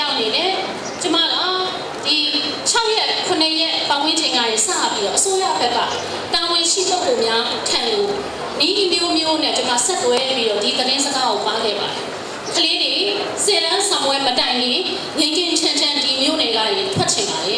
ယောက်အနေနဲ့ကျမကဒီ6ရက်9ရက်ပတ်ဝန်းကျင်ကရစပြီးတော့အစိုးရဘက်ကတာဝန်ရှိပုဂ္ဂိုလ်များထံကိုဤဒီမျိုးမျိုးနဲ့ကျမဆက်သွဲပြီးတော့ဒီသတင်းစကားကိုပါခဲ့ပါတယ်ကလေးတွေစေရန်ဆံပွဲမတိုင်ခင်ငင်းကင်းချမ်းချမ်းဒီမျိုးတွေကရထွက်ချင်ပါလေ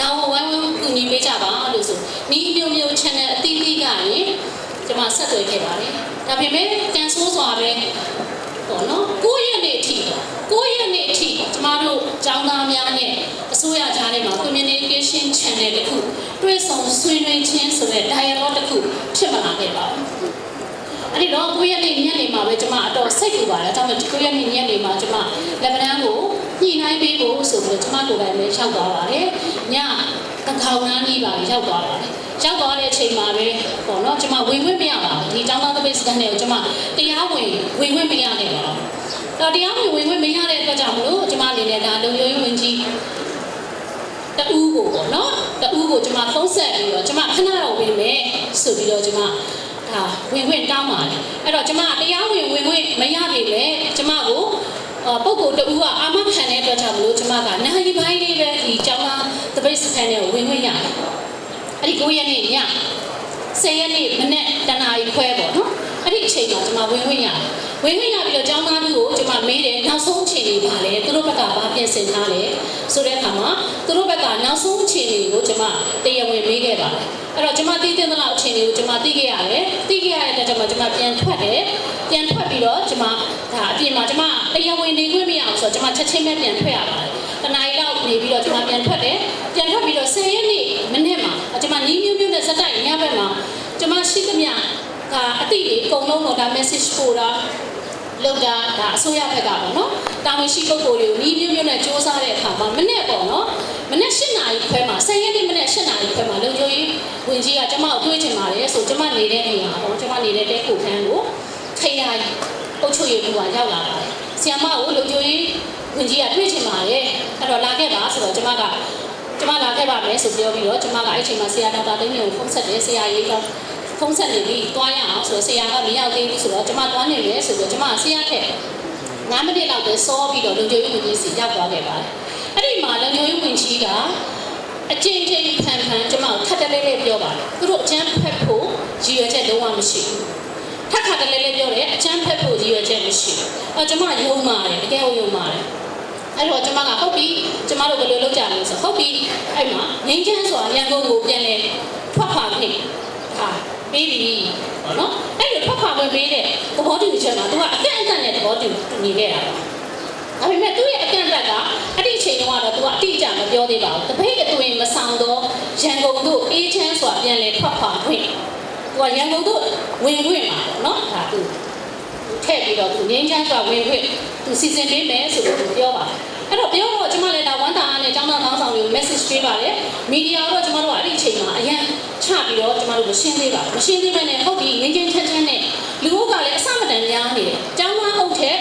ဒါကိုဝိုင်းဝန်းကူညီပေးကြပါလို့ဆိုဤမျိုးမျိုး channel အသီးသီးကရင်ကျမဆက်သွဲခဲ့ပါတယ်ဒါပေမဲ့ကန်ဆိုးစွာပဲပေါ့နော်9ရက်နေ့အထိ9ရက်နေ့အထိကျမတို့ကျောင်းသားများနဲ့အစိုးရကြားထဲမှာ communication channel တခုတွေ့ဆုံဆွေးနွေးခြင်းဆိုတဲ့ dialogue တခုဖြစ်မလာခဲ့ပါဘူး အဲ့ဒီတော့9ရက်နေ့ညနေမှာပဲကျမအတော်စိတ်ပူပါတယ်ဒါပေမဲ့9ရက်နေ့ညနေမှာကျမလက်ဗနန်းကိုညှိနှိုင်းပေးဖို့ဆိုပြီးတော့ကျမကိုယ်တိုင်ပဲရောက်သွားပါတယ်ညတခေါင်နားကြီးပါရောက်သွားပါတယ်ရောက်သွားတဲ့အချိန်မှာပဲပေါ့နော်ကျမဝင်ခွင့်မရပါဘူးဒီတောင်းသားသပိတ်စကန်တွေကိုကျမတရားဝင်ဝင်ခွင့်မရခဲ့ပါဘူးတော့တရားဝင်ဝင်ခွင့်မရတဲ့အတွက်ကြောင့်မလို့ကျမအနေနဲ့ဒါလုံယုံရေးဝင်ကြီးတူးကိုပေါ့နော်တူးကိုကျမဖုံးဆက်ပြီးတော့ကျမခဏတော့ဝင်မယ်ဆိုပြီးတော့ကျမ ဒါဝင်ခွင့်တောင်းပါတယ်အဲ့တော့ကျမတရားဝင်ဝင်ခွင့်မရပြီလေကျမကိုပုဂ္ဂိုလ်တူကအာမခံတဲ့အတွက်ကြောင့်မလို့ကျမကနိုင်ပိုင်းလေးပဲဒီကျောင်းသားသပိတ်စကန်တွေကိုဝင်ခွင့်ရတယ်အဲ့ဒီ9ရက်နေ့ည10ရက်နေ့မနေ့တနာရီခွဲပေါ့နော်အဲ့ဒီအချိန်မှာကျမဝင်ခွင့်ရတယ် ဝင်ခွင့်ရပြီးတော့ကျောင်းသားမျိုးကိုကျမမေးတယ်နောက်ဆုံးအချိန်လေးပါလေသူတို့ဘက်ကဘာပြင်ဆင်ထားလဲဆိုတဲ့အခါမှာသူတို့ဘက်ကနောက်ဆုံးအချိန်လေးကိုကျမတရားဝင်မေးခဲ့ပါတယ်အဲ့တော့ကျမသိတဲ့လောက်အချိန်လေးကိုကျမသိခဲ့ရတယ်သိခဲ့ရတဲ့အတွက်ကျမကျမပြန်ထွက်တယ်ပြန်ထွက်ပြီးတော့ကျမဒါအပြင်မှာကျမတရားဝင်နေခွင့်မရအောင်ဆိုတော့ကျမချက်ချင်းပဲပြန်ထွက်ရပါတယ်တနားရီလောက်နေပြီးတော့ကျမပြန်ထွက်တယ်ပြန်ထွက်ပြီးတော့10ရက်နေ့မနေ့မှာကျမနီးမျိုးမျိုးနဲ့စက်တိုက်ညဘက်မှာကျမရှိသမျှကအတိတွေအကုန်လုံးတော့ဒါ message ပို့တာ လောက်တာဒါအစိုးရဘက်ကပေါ့နော်တာဝန်ရှိပုဂ္ဂိုလ်တွေကိုဤမျိုးမျိုးနဲ့စ조사တဲ့အခါမှာမနေ့ပေါ့နော်မနေ့၈နာရီခွဲမှာ10ရက်နေ့မနေ့၈နာရီခွဲမှာလုံချိုကြီးဝင်ကြီးကကျမကိုတွေးချင်ပါတယ်ဆိုကျမနေတဲ့နေရာပေါ့ကျမနေတဲ့တဲခုခန်းကိုခရိုင်အုပ်ချုပ်ရေးမှူးကရောက်လာပါတယ်ဆီယမကိုလုံချိုကြီးဝင်ကြီးကတွေးချင်ပါတယ်အဲ့တော့လာခဲ့ပါဆိုတော့ကျမကကျမလာခဲ့ပါမယ်ဆိုပြောပြီးတော့ကျမကအဲ့ချိန်မှာဆရာဒေါက်တာသိန်းမြင့်ကိုဖုန်းဆက်တယ်ဆရာရေးက ဖုန်းဆက်နေပြီတွားရအောင်ဆိုတော့ဆရာကမရောက်သေးဘူးဆိုတော့ကျမတွားနေတယ်ဆိုတော့ကျမဆရာထက်9မိနစ်လောက်ပဲစောပြီးတော့လုံခြုံရေးဝန်ကြီးစီရောက်သွားခဲ့ပါတယ်အဲ့ဒီမှာလုံခြုံရေးဝန်ကြီးကအကျဉ်းချင်းဖန်ဖန်ကျမကိုထပ်တလဲလဲပြောပါတယ်သူတို့အကျန်းဖက်ဖို့ရည်ရွယ်ချက်လုံးဝမရှိဘူးထပ်ခါတလဲလဲပြောတယ်အကျန်းဖက်ဖို့ရည်ရွယ်ချက်မရှိဘူးအဲကျမယုံပါတယ်တကယ်ယုံပါတယ်အဲ့တော့ကျမကဟုတ်ပြီကျမတို့ဘယ်လိုလုပ်ကြလဲဆိုဟုတ်ပြီအဲ့မှာငင်းချမ်းစွာရန်ကုန်ကိုပြန်လဲထွက်ခွာခဲ့ဟာ ပေးပြီနော်အဲ့လိုထွက်ခွာဝင်ပေးတဲ့သဘောတူချက်မှာသူကအကန့်အကန့်နဲ့သဘောတူနေခဲ့တာဒါပေမဲ့သူ့ရဲ့အကန့်အသတ်ကအဲ့ဒီအချိန်တုန်းကတော့သူကအတိအကျမပြောသေးပါဘူးတပိတ်အတွင်မဆောင်တော့ရန်ကုန်တို့အေးချမ်းစွာပြန်လဲထွက်ခွာခွင့်သူကရန်ကုန်တို့ဝင်ခွင့်မှာပေါ့နော်ဒါသူထည့်ပြီးတော့သူငင်းချမ်းစွာဝင်ခွင့်သူစီစဉ်ပေးမယ်ဆိုလို့သူပြောပါတယ် အဲ့တော့ပြောတော့ကျွန်မလည်းဒါဝန်တာအားနဲ့ကျောင်းသားခေါင်းဆောင်တွေကို message ပေးပါတယ်မီဒီယာတော့ကျွန်တော်တို့အဲ့ဒီအချိန်မှာအရန်ချပြီးတော့ကျွန်တော်တို့မရှင်းသေးပါဘူးမရှင်းသေးဘဲနဲ့ဟုတ်ပြီငင်းချင်းချက်ချင်းနဲ့လူအုပ်ကလည်းအစမတန်များနေတယ်ကျောင်းသားအုပ်ထက်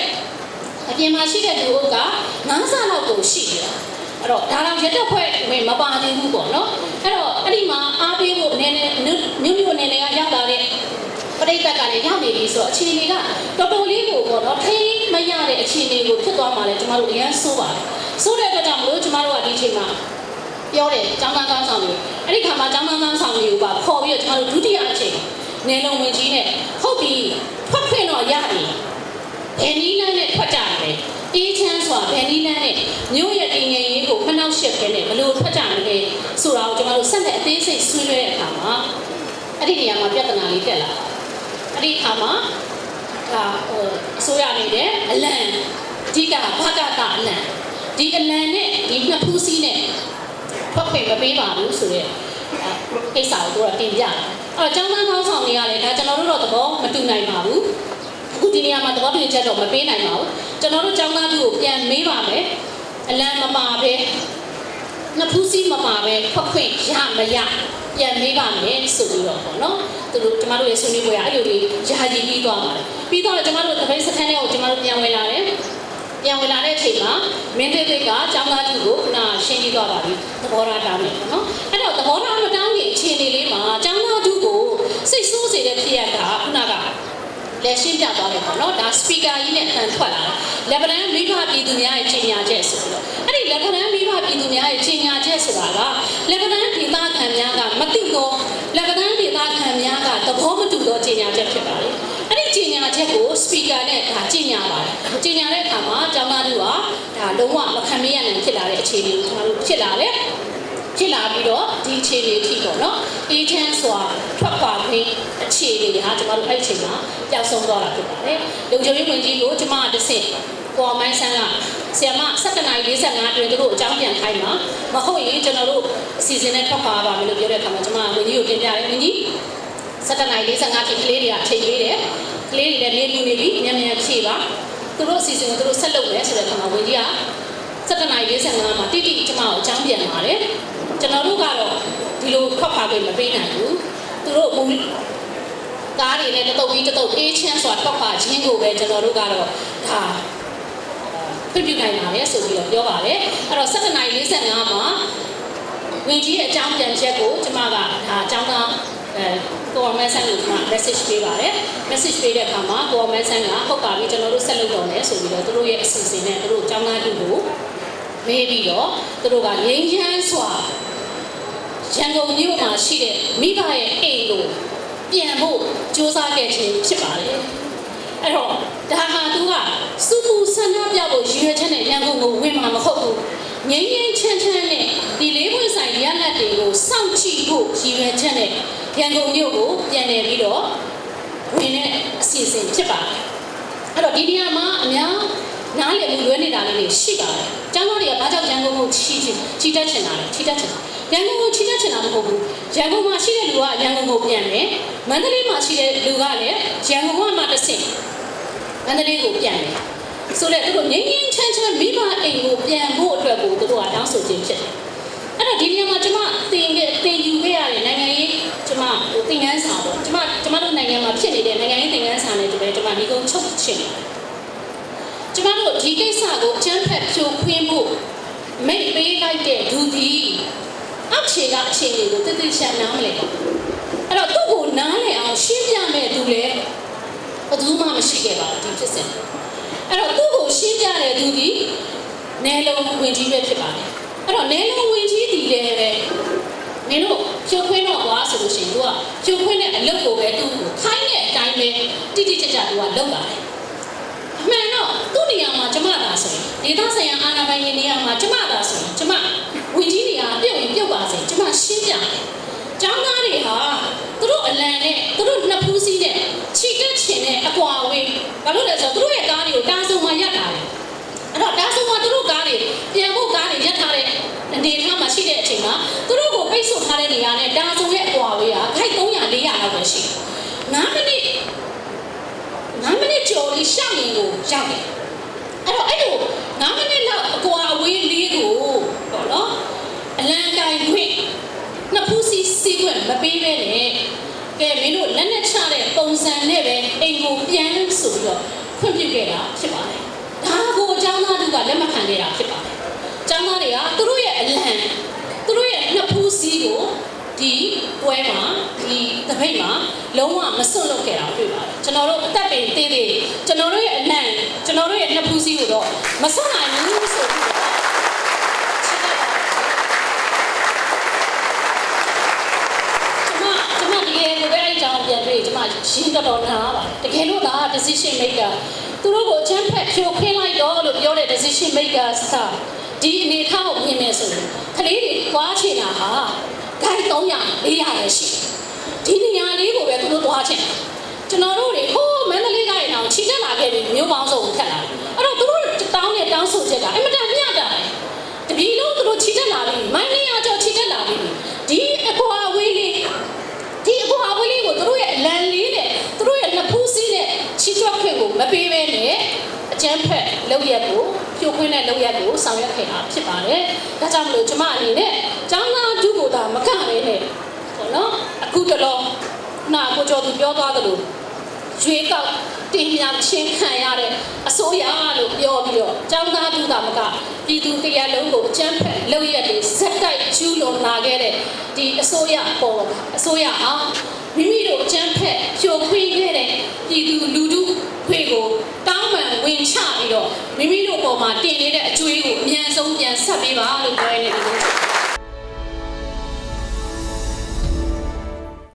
အပြင်မှာရှိတဲ့လူအုပ်က9ဆလောက်ကိုရှိတယ်အဲ့တော့ဒါတော့ရက်တော့ဖွဲ့ဝင်မပါသေးဘူးပေါ့နော်အဲ့တော့အဲ့ဒီမှာအားပေးဖို့နည်းနည်းမြို့မြို့နယ်နယ်ကရောက်လာတဲ့ပရိသတ်ကလည်းရောက်နေပြီဆိုတော့အခြေအနေကတော်တော်လေးကိုပေါ့နော်ထိ မရတဲ့အခြေအနေကိုဖြစ်သွားမှလည်းကျမတို့အရန်ဆိုးပါတယ်ဆိုးတဲ့အတွက်ကြောင့်မလို့ကျမတို့ကဒီအချိန်မှာပြောတယ်ကျောင်းသားကောင်းဆောင်တွေအဲ့ဒီခါမှာကျောင်းသားကောင်းဆောင်တွေကိုပါခေါ်ပြီးတော့ကျမတို့ဒုတိယအချိန်နေလုံးဝင်ကြီးနဲ့ဟုတ်ပြီထွက်ခွင့်တော့ရတယ်ဘယ်နည်းလမ်းနဲ့ထွက်ကြတယ်အေးချမ်းစွာဘယ်နည်းလမ်းနဲ့မြို့ရဲ့တင်ငယ်ရေးကိုဖနှောက်ရှက်ခဲနဲ့ဘလို့ထွက်ကြမလဲဆိုတာကိုကျမတို့ဆက်လက်အသေးစိတ်ဆွေးနွေးတဲ့အခါမှာအဲ့ဒီနေရာမှာပြဿနာလေးတက်လာအဲ့ဒီအခါမှာဒါဟိုအ စိုးရနေတယ်အလံအဓိကဘာကတာအလံဒီအလံနဲ့ဒီနှစ်ဖူးစီးနဲ့ဖွက်ခွင့်မပေးပါဘူးဆိုတော့ကိစ္စကိုတို့ကတင်ပြတယ်အဲ့တော့ကျောင်းသားကောင်းဆောင်တွေကလည်းဒါကျွန်တော်တို့တော့သဘောမတူနိုင်ပါဘူးအခုဒီနေရာမှာသဘောတူချက်တော့မပေးနိုင်ပါဘူးကျွန်တော်တို့ကျောင်းသားတို့ကိုပြန်မေးပါမယ်အလံမပါပဲနှစ်ဖူးစီးမပါပဲဖွက်ခွင့်ရမရပြန်မေးပါမယ်ဆိုပြီးတော့ပေါ့နော်သူတို့ကျမတို့ရဲ့ဆွေးနွေးပွဲကအဲ့လိုလေးယာယီပြီးသွားပါတယ်ပြီးတော့ ကျမတို့တပိတ်စခန်းထဲကိုကျမတို့ပြန်ဝင်လာတယ်ပြန်ဝင်လာတဲ့အချိန်မှာမင်းသေးသေးကကျောင်းသားသူကိုခုနရှင်းပြသွားပါပြီသဘောထားတောင်းတယ်ပေါ့နော်အဲ့တော့သဘောထားမတောင်းခင်အခြေအနေလေးမှာကျောင်းသားသူကိုစိတ်ဆိုးစေတဲ့ဖြစ်ရတာခုနကလက်ရှင်းပြသွားတယ်ပေါ့နော်ဒါ speaker ကြီးနဲ့အတန်ထွက်လာတယ် level 1မိဘပြည်သူများရဲ့ချိန်ညာချက်ဆိုပြီးတော့လက်ဗနန်းမိဘပြည်သူများရဲ့ကြီးညာချက်ဆိုတာကလက်ဗနန်းဒေသခံများကမသိသောလက်ဗနန်းဒေသခံများကသဘောမတူသောကြီးညာချက်ဖြစ်ပါတယ်။ အဲ့ဒီကြီးညာချက်ကိုစပီကာနဲ့ဒါကြီးညာပါတယ်။ကြီးညာတဲ့အခါမှာကျောင်းသားတို့ကဒါလုံးဝမခံမရနိုင်ဖြစ်လာတဲ့အခြေအနေကိုကျွန်တော်တို့ဖြစ်လာတယ်။ဖြစ်လာပြီးတော့ဒီအခြေအနေအထိပေါ့နော်အေးချမ်းစွာထွက်ခွာခွင့်အခြေအနေဟာကျွန်တော်တို့အဲ့ဒီအချိန်မှာပျောက်ဆုံးသွားတာဖြစ်ပါတယ်။လုံခြုံရေးဝန်ကြီးကိုကျွန်မတစ်ဆင့်ပေါ်မိုင်းဆန်းကဆီယမ7:45အတွင်းသူတို့အကြောင်းပြန်ခိုင်းမှာမဟုတ်ရင်ကျွန်တော်တို့အစီအစဉ်နဲ့ထွက်ခွာပါမယ်လို့ပြောတဲ့အခါမှာကျွန်မဝန်ကြီးကိုတင်ပြတယ်ဝန်ကြီး 7:45ထိကလေးတွေကအချိန်ပေးတယ်ကလေးတွေလည်းနေလူနေပြီမြန်မြန်ဖြည့်ပါသူတို့အစီအစဉ်ကိုသူတို့ဆက်လုပ်မယ်ဆိုတဲ့အခါမှာဝန်ကြီးက7:45မှာတိတိကျမကိုအကြောင်းပြန်ပါတယ်ကျွန်တော်တို့ကတော့ဒီလိုထွက်ခွာခွင့်မပေးနိုင်ဘူးသူတို့မူကားတွေနဲ့တတုပ်ပြီးတတုပ်အေးချမ်းစွာထွက်ခွာခြင်းကိုပဲကျွန်တော်တို့ကတော့ဒါပြပြနိုင်ပါတယ်ဆိုပြီးတော့ပြောပါတယ်အဲ့တော့7:45မှာဝင်ကြီးရဲ့အကြောင်းပြန်ချက်ကိုကျမကဒါအကြောင်းသား အဲကိုအမဲဆန်းကိုကျွန်မ message ပေးပါတယ် message ပေးတဲ့အခါမှာကိုအမဲဆန်းကဟုတ်ပါပြီကျွန်တော်တို့ဆက်လုပ်တော့မယ်ဆိုပြီးတော့သူတို့ရဲ့အစီအစဉ်နဲ့သူတို့အကြောင်းသားတူကိုမေးပြီးတော့သူတို့ကငြိမ်းချမ်းစွာရန်ကုန်မြို့မှာရှိတဲ့မိဘရဲ့အိမ်ကိုပြန်ဖို့စ조사ခဲ့ခြင်းဖြစ်ပါတယ်အဲ့တော့ဒါဟာသူကစုပူဆန္ဒပြဖို့ရည်ရွယ်ချက်နဲ့ရန်ကုန်ကိုဝင်မှာမဟုတ်ဘူးငိမ့်ငိမ့်ချမ်းချမ်းနဲ့ဒီလေးပွင့်ဆိုင်ရလက်တွေကိုစောင့်ကြည့်ဖို့ရည်ရွယ်ချက်နဲ့ ရန်ကုန်မြို့ကိုပြန်နေပြီးတော့ဝင်တဲ့အစီအစဉ်ဖြစ်ပါတယ်အဲ့တော့ဒီနေရာမှာအများနားလည်မှုလွဲနေတာလေးတွေရှိပါတယ်။ကျောင်းသားတွေကဘာကြောင့်ရန်ကုန်ကိုချီချီချီတက်ချင်တာလဲချီတက်ချင်တာရန်ကုန်ကိုချီတက်ချင်တာမဟုတ်ဘူး။ရန်ကုန်မှာရှိတဲ့လူကရန်ကုန်ကိုပြန်တယ်။မန္တလေးမှာရှိတဲ့လူကလည်းရန်ကုန်ကမှတစ်ဆင့်မန္တလေးကိုပြန်တယ်။ဆိုတော့သူတို့ငင်းငင်းချမ်းချမ်းမိဘအိမ်ကိုပြန်ဖို့အတွက်ကိုသူတို့ကတောင်းဆိုခြင်းဖြစ်တယ်။ အဲ့တော့ဒီနေရာမှာကျမတင်ခဲ့တင်ယူခဲ့ရတဲ့နိုင်ငံရေးကျမဟိုသင်ခန်းစာပေါ့ကျမကျမတို့နိုင်ငံမှာဖြစ်နေတဲ့နိုင်ငံရေးသင်ခန်းစာနဲ့တူတယ်ကျမဒီကုန်းချုပ်ချင်တယ်ကျမတို့ဒီကိစ္စကိုအကျန်းဖက်ဖြိုခွင်းဖို့မိတ်ပေးလိုက်တဲ့ဒူဒီအောက်ခြေကအခြေအနေကိုတိတိကျကျနားမလဲအဲ့တော့သူ့ကိုနားလည်အောင်ရှင်းပြမဲ့သူလည်းဘယ်သူမှမရှိခဲ့ပါဘူးဒီဖြစ်စဉ်အဲ့တော့သူ့ကိုရှင်းပြတဲ့သူဒီနယ်လုံးဝင်ကြီးပဲဖြစ်ပါတယ်အဲ့တော့နယ်လုံးဝင်ကြီးဒီ လည်းပဲမင်းတို့ဖြိုခွင်းတော့သွားဆိုလို့ရှိရင် तू ကဖြိုခွင်းတဲ့အလုပ်ကိုပဲသူ့ကိုခိုင်းတဲ့အတိုင်းပဲတိတိကျကျ तू ကလုပ်ပါတယ်အမှန်တော့သူ့နေရာမှာကျမသာဆိုရင်ဒေသဆိုင်ရာအာဏာပိုင်ရဲ့နေရာမှာကျမသာဆိုရင်ကျမဝင်ကြီးတွေကပြုတ်ရင်ပြုတ်ပါစေကျမရှင်းပြတယ်။ကျောင်းသားတွေဟာသူတို့အလံနဲ့သူတို့နှစ်ဖူးစီးတဲ့ခြိတက်ချင်တဲ့အကွာအဝေးဘာလို့လဲဆိုတော့သူတို့ရဲ့ကားတွေကိုတားဆုံမှရပ်တာလေ။အဲ့တော့တားဆုံမှသူတို့ကားတွေပြန်ဖို့ကားတွေရပ်ထားတဲ့ အနေထားမှာရှိတဲ့အချိန်မှာသူတို့ကိုပိတ်ဆို့ထားတဲ့နေရာနဲ့တားဆုံရဲ့အကွာအဝေးဟာခိုက်300 400လောက်ပဲရှိတယ်။9မိနစ်9မိနစ်ကျော်လေးရှောက်ရင်ကိုရောက်တယ်အဲ့တော့အဲ့လို9မိနစ်လောက်အကွာအဝေးလေးကိုပေါ့နော်အလံကိုင်ခွင့်နှစ်ဖူးစီစီခွင့်မပေးပဲနဲ့ကဲမင်းတို့လက်နဲ့ချတဲ့ပုံစံနဲ့ပဲအိမ်ကိုပြန်ဆိုပြီးတော့ခွင့်ပြုခဲ့တာဖြစ်ပါတယ်ဒါကိုအကြောင်းသားတို့ကလက်မခံခဲ့တာဖြစ်ပါတယ်အကြောင်းသားတွေကသူတို့ရဲ့အလံသူတို့ရဲ့နှစ်ဖူးစီကိုဒီ ပွဲမှာဒီတပိတ်မှာလုံးဝမစွန့်လွတ်ခဲ့တာတွေ့ပါတယ်ကျွန်တော်တို့အသက်ပင်သေးသေးကျွန်တော်တို့ရဲ့အလံကျွန်တော်တို့ရဲ့နှစ်ဖူးစီကိုတော့မစွန့်နိုင်ဘူးဆိုပြီးတော့ကျွန်မကျွန်မတကယ်ကိုပဲအဲ့ကြောင်ပြန်တွေ့ကျွန်မရှင်းတော်တော်နာပါတကယ်လို့ဒါ decision maker သူတို့ကိုအချမ်းဖက်ဖြိုခင်းလိုက်တော့လို့ပြောတဲ့ decision maker စဒီအနေထားကိုမြင်နေဆိုရင်ကလေးတွေသွားချင်တာဟာဂိုင်း 300 400ပဲရှိဒီနေရာလေးကိုပဲသူတို့သွားချင်ကျွန်တော်တို့တွေဟိုးမန္တလေးကရင်အောင်ခြိတက်လာခဲ့ပြီမျိုးပေါင်းစုံထက်လာအဲ့တော့သူတို့တောင်းတဲ့တောင်းဆိုချက်ကအင်မတန်မျှတာတယ်တပီလုံးသူတို့ခြိတက်လာပြီမိုင်းနေရကြောခြိတက်လာပြီဒီအကွာဝေးလေးဒီအကွာဝေးလေးကိုသူတို့ရဲ့လန်လေးနဲ့သူတို့ရဲ့နှစ်ဖူးစည်းနဲ့ခြိထွက်ခွင့်ကိုမပေးဘဲနဲ့အကျန်းဖက်လောက်ရက်ကို ဖြိုခွင်းတဲ့လောက်ရက်ကိုဆောင်ရွက်ခဲ့တာဖြစ်ပါတယ်ဒါကြောင့်မလို့ကျမအနေနဲ့ကျောင်းသားဒုဗိုလ်သားမကရဲနဲ့ပေါ့နော်အခုတလောနာကိုကျော်သူပြောသွားသလိုရွေးကောက်တင်ပြချင်းခံရတဲ့အစိုးရလို့ပြောပြီးတော့ကျောင်းသားဒုသားမကပြည်သူတရားလုံးကိုအကျန်းဖက်လောက်ရက်တွေဇက်တိုက်ကျူးလွန်လာခဲ့တဲ့ဒီအစိုးရပေါ်အစိုးရဟာ မိမိတို့အကျန်းဖက်ဖြိုခွင်းခဲ့တဲ့ပြည်သူလူထုခွေကိုတောင်းပန်ဝင်ချပြီးတော့တော့မိမိတို့အပေါ်မှာတင်နေတဲ့အကျွေးကိုအမြန်ဆုံးပြန်ဆက်ပေးပါလို့ပြောရတဲ့ဒီက